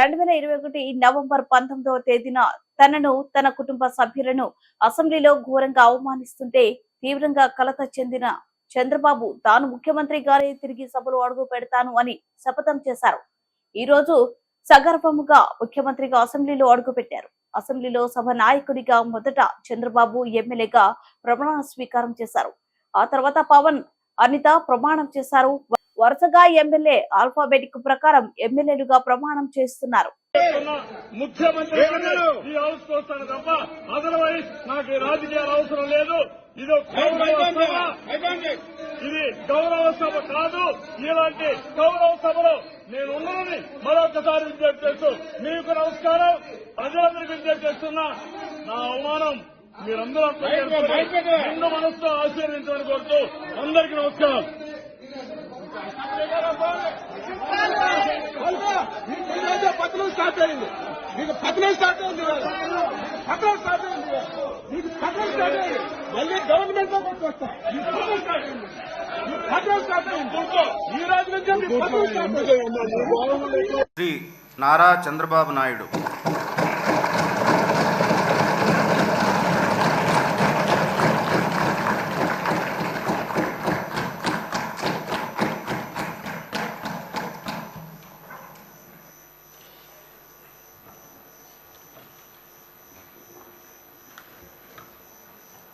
రెండు వేల ఇరవై ఒకటి నవంబర్ పంతొమ్మిదవ తేదీన తనను తన కుటుంబ సభ్యులను అసెంబ్లీలో ఘోరంగా అవమానిస్తుంటే తీవ్రంగా కలత చెందిన చంద్రబాబు తాను ముఖ్యమంత్రిగానే తిరిగి సభలో అడుగు పెడతాను అని శపథం చేశారు. ఈ రోజు సగర్భముగా ముఖ్యమంత్రిగా అసెంబ్లీలో అడుగుపెట్టారు అసెంబ్లీలో సభ నాయకుడిగా మొదట చంద్రబాబు ఎమ్మెల్యేగా ప్రమాణ స్వీకారం చేశారు. ఆ తర్వాత పవన్ అనిత ప్రమాణం చేశారు. వరుసగా ఎమ్మెల్యే ఆల్ఫాబెటిక్ ప్రకారం ఎమ్మెల్యేలుగా ప్రమాణం చేస్తున్నారు. ముఖ్యమంత్రి నాకు ఈ రాజకీయాలు అవసరం లేదు. ఇది గౌరవ సభ. కాదు ఇలాంటి గౌరవ సభలో నేను ఉన్నానని మరొకసారి విజ్ఞప్తి చేస్తూ మీకు నమస్కారం ప్రజలందరికీ విజ్ఞప్తి చేస్తున్నా. నా అవమానం మీరందరూ మనసుతో ఆశీర్వదించమని కోరుతూ అందరికీ నమస్కారం. ఈరోజు పతనం స్టార్ట్ అయింది మీకు పతనం స్టార్ట్ అయింది ఇవాళ. పతనం స్టార్ట్ అయింది ఇవాళ. మీకు పతనం స్టార్ట్ అయింది మళ్ళీ గవర్నమెంట్లో కొట్టుకొస్తాం మీకు పతనం స్టార్ట్ అయింది మీకు పతనం స్టార్ట్ అయింది ఈ రోజు నుంచి మీకు పతనం స్టార్ట్ అయింది శ్రీ నారా చంద్రబాబు నాయుడు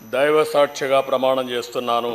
దైవ సాక్షిగా ప్రమాణం చేస్తున్నాను.